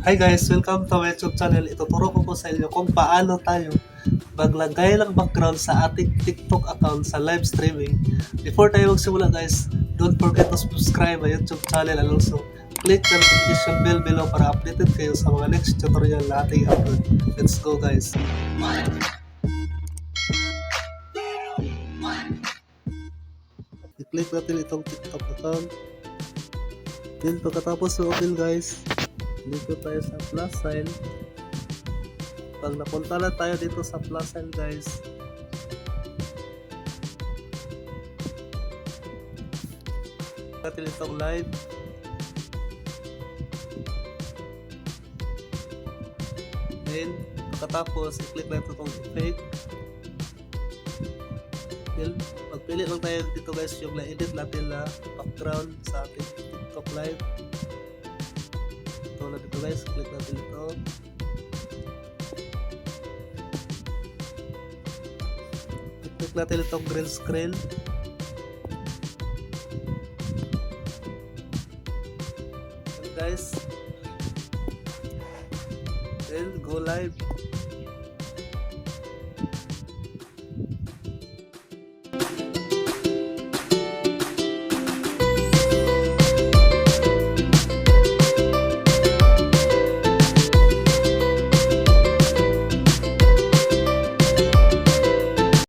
Hi guys, welcome to my YouTube channel. Ituturo ko po sa inyo kung paano tayo maglagay ng background sa ating TikTok account sa live streaming. Before tayo magsimula guys, don't forget to subscribe my YouTube channel and also click the notification bell below para updated kayo sa mga next tutorial na ating upload. Let's go guys! I-click natin itong TikTok account. Then pagkatapos na open guys, dito tayo sa plus sign. Pag napunta na tayo dito sa plus sign guys, natin itong live. Then, pagkatapos, i-click na ito itong effect. Then, magpili lang tayo dito guys yung na-edit natin na background sa ating TikTok live. Ito na dito guys, click natin ito. Click natin itong green screen. And guys, then go live.